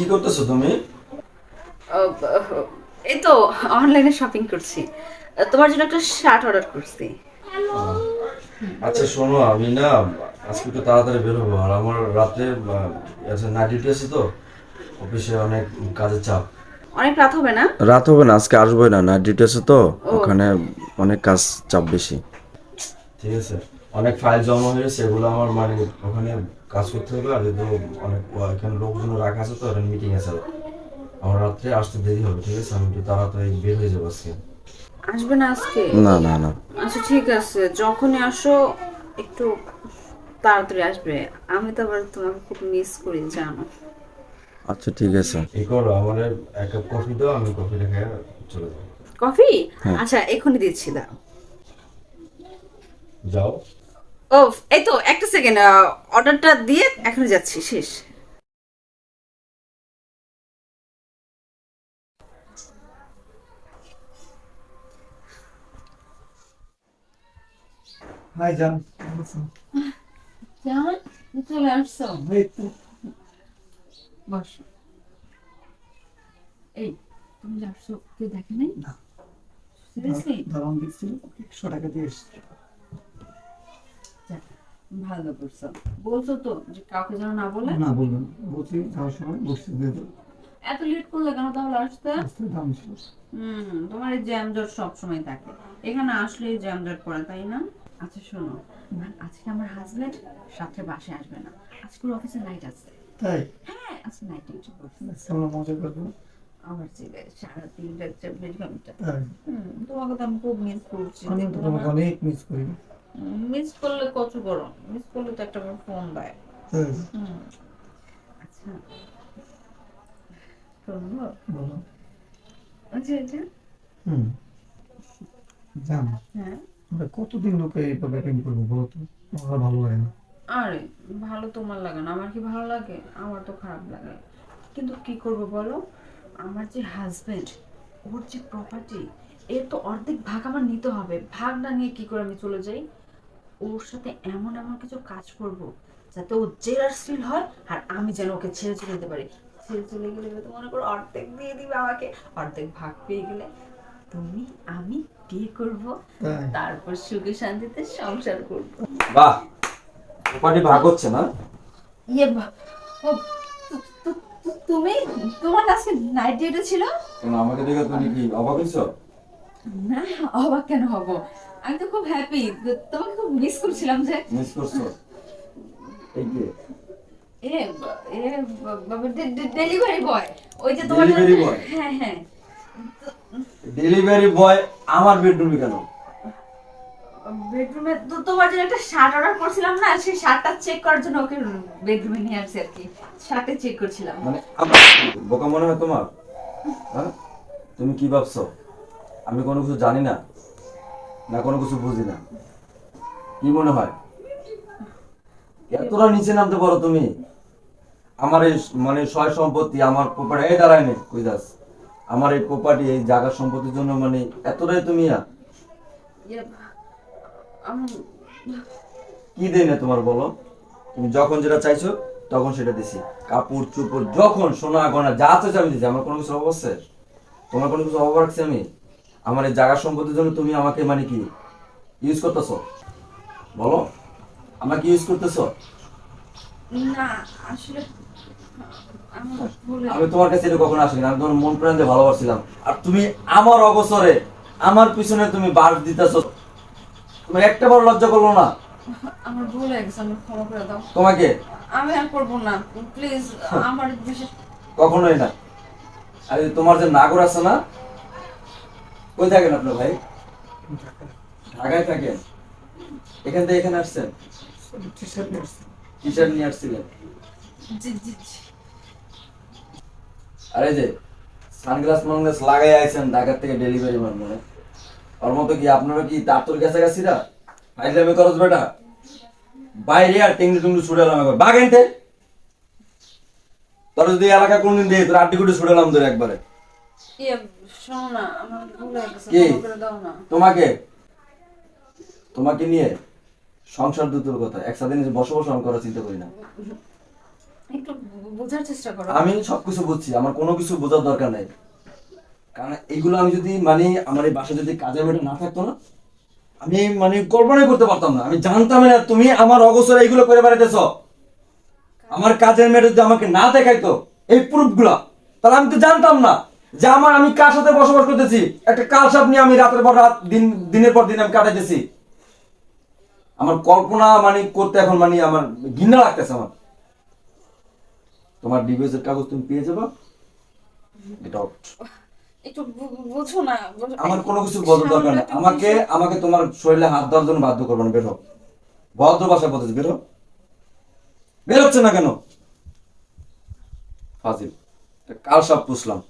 কি করতেছো তুমি? এই তো অনলাইনে শপিং করছি। তোমার জন্য একটা শার্ট অর্ডার করছি। আচ্ছা শোনো আমি না আজকে একটু তাড়াতাড়ি বেরোবো আর আমার রাতে নাইট ডিউটি আছে তো অফিসে অনেক কাজের চাপ। অনেক রাত হবে না? রাত হবে না আজকে আসবোই না। নাইট ডিউটি আছে তো ওখানে অনেক কাজ চাপ বেশি। ঠিক আছে। অনেক ফাইল জমা হয়ে গেছে এগুলো আমার মানে ওখানে কাজ করতে হবে আর যেহেতু অনেক এখানে লোকজন রাখা আছে তো এখানে মিটিং আছে। আমার রাত্রে আসতে দেরি হবে ঠিক আছে? আমি একটু তাড়াতাড়ি বের হয়ে যাব আজকে। আসবে না আজকে? না না না। আচ্ছা ঠিক আছে। যখনই আসো একটু তাড়াতাড়ি আসবে। আমি তো আবার তোমাকে খুব মিস করি জানো। আচ্ছা ঠিক আছে। এই করো আমার এক কাপ কফি দাও আমি কফি রেখে চলে যাব। কফি? আচ্ছা এখনই দিচ্ছি দাও। যাও। ও এই তো একটা সেকেন্ড অর্ডারটা দিয়ে এখনই যাচ্ছি শেষ। হাই জান? জান চলে আসছো এই তো বস এই তুমি আসছো কেউ দেখে নাই না। সিরিয়াসলি দারুণ দিচ্ছিল একশো টাকা দিয়ে এসছি ভালো করছ। বলছো তো যে কাউকে যেন না বলে। না বলবেন বলছি যাওয়ার সময় বসতে দিয়ে দেবো এত লেট করলে কেন তাহলে আসতে? রাস্তায় দাম ছিল হুম তোমার এই জ্যাম জট সবসময় থাকে। এখানে আসলেই জ্যাম জট পড়ে তাই না? আচ্ছা শোনো। আজকে আমার হাজবেন্ড সাথে বাসে আসবে না। আজকে ওর অফিসে নাইট আছে। তাই? হ্যাঁ আজকে নাইট ডিউটি করছে আমরা মজা করব? আমার ছেলে সারা তিনটা চব্বিশ ঘণ্টা তোমাকে তো আমি খুব মিস করছি আমি তোমাকে অনেক মিস করি। মিস করলে কত করো মিস করলে তো একটা ফোন দেয়। আচ্ছা। বলো। আচ্ছা আচ্ছা। হুম। জান। হ্যাঁ। কতদিন লোকে এইভাবে প্রেম করব বলো তো? আমার ভালো লাগে না। আরে ভালো তোমার লাগে না। আমার কি ভালো লাগে? আমার তো খারাপ লাগে। কিন্তু কি করব বলো? আমার যে হাজবেন্ড ওর যে প্রপার্টি এর তো অর্ধেক ভাগ আমার নিতে হবে। ভাগ না নিয়ে কি করে আমি চলে যাই? ওর সাথে এমন এমন কিছু কাজ করব যাতে ও জেলার ফিল হয় আর আমি যেন ওকে ছেড়ে চলে যেতে পারি। ছেড়ে চলে গেলে তো মনে করো অর্ধেক দিয়ে দিবে আমাকে অর্ধেক ভাগ পেয়ে গেলে। তুমি আমি বিয়ে করব? তারপর সুখে শান্তিতে সংসার করব। বাহ ভাগ হচ্ছে না? ইয়ে তুমি তোমার আজকে নাইট ডিউটি ছিল? আমাকে দেখে তুমি কি অবাক হয়েছো? না অবাক কেন হব? আমি তো খুব হ্যাপি তোমাকে খুব মিস করছিলাম যে মিস করছ? এই যে এ এ ডেলিভারি বয় ওই যে তোমার Delivery boy? হ্যাঁ হ্যাঁ। ডেলিভারি বয় আমার বেডরুমে কেন? বেডরুমে তো তোমার জন্য একটা শার্ট অর্ডার করছিলাম না সেই শার্টটা চেক করার জন্য ওকে বেডরুমে নিয়ে আসছি আর কি। শার্টে চেক করছিলাম। মানে বোকা মনে হয় তোমার? হ্যাঁ? তুমি কি ভাবছ? আমি কোনো কিছু জানি না। না কোনো কিছু বুঝি না। কি মনে হয়? এতটা নিচে নামতে পারো তুমি। আমার এই মানে সয় সম্পত্তি আমার প্রপার্টি এই দাঁড়ায় নেই কইদাস আমার এই প্রপার্টি এই জায়গার সম্পত্তির জন্য মানে এতটাই তুমি না কি দেই না তোমার বলো? তুমি যখন যেটা চাইছো তখন সেটা দিছি। কাপড় চোপড় যখন সোনা গয়না যা চাইছো আমি দিছি। আমার কোনো কিছু অভাব আছে? তোমার কোনো কিছু অভাব রাখছি আমি? আমার এই জায়গা সম্পত্তির জন্য তুমি আমাকে মানে কি ইউজ করতেছো? বলো। আমাকে ইউজ করতেছো? না আসলে আমি তোমার কাছে এটা কখনো আসিনি। আমি তোমার মন প্রাণ দিয়ে ভালোবাসছিলাম। আর তুমি আমার অবসরে আমার পিছনে তুমি বার দিতেছো। তোমার একটা বড় লজ্জা করল না। আমার ভুল হয়ে গেছে আমার ক্ষমা করে দাও। তোমাকে? আমি আর করব না। প্লিজ আমার বিশেষ কখনোই না। আর তোমার যে নাগর আছে না কই থাকেন আপনার ভাই? ঢাকায় থাকেন? এখান থেকে এখানে আসছেন? টি শার্ট নিয়ে আসছিলেন? আর যে সানগ্লাস মানগ্লাস লাগাই আইছেন ঢাকার থেকে ডেলিভারি ম্যান মানে। ওর মতো কি আপনারা কি তার গেছে গেছিরা ফাইজলামি খরচ বেটা। বাইরে আর টেঙ্গি টুঙ্গি ছুড়ে এলাম একবার। বাগেনতে তোর যদি এলাকা কোনদিন দিয়ে তোর আড্ডি কুটি ছুড়ে এলাম তোর একবারে। কি? না। তোমাকে? তোমাকে নিয়ে সংসার দুটোর কথা একসাথে নিজে বসবাস আমি করার চিন্তা করি না। একটু বোঝার চেষ্টা করো। আমি সবকিছু বুঝছি আমার কোনো কিছু বোঝার দরকার নাই। কারণ এইগুলো আমি যদি মানে আমার এই বাসায় যদি কাজের মেয়েটা না থাকতো না আমি মানে কল্পনাই করতে পারতাম না। আমি জানতাম না তুমি আমার অগোচরে এইগুলো করে বেড়াইতেছ। আমার কাজের মেয়েটা যদি আমাকে না দেখাইতো এই প্রুফগুলা তাহলে আমি তো জানতাম না। যে আমার আমি কার সাথে বসবাস করতেছি? একটা কাল সাপ নিয়ে আমি রাতের পর রাত দিন দিনের পর দিন আমি কাটাইতেছি। আমার কল্পনা মানে করতে এখন মানে আমার ঘৃণা লাগতেছে আমার। তোমার ডিভোর্স এর কাগজ তুমি পেয়ে যাবা। গেট আউট একটু বুঝো না আমার কোনো কিছু বলার দরকার নেই। আমাকে আমাকে তোমার শরীরে হাত দেওয়ার জন্য বাধ্য করবে না বেরো ভদ্র ভাষায় বলতেছি বেরো বেরোচ্ছে না কেন? ফাজিল কাল সব পুষলাম।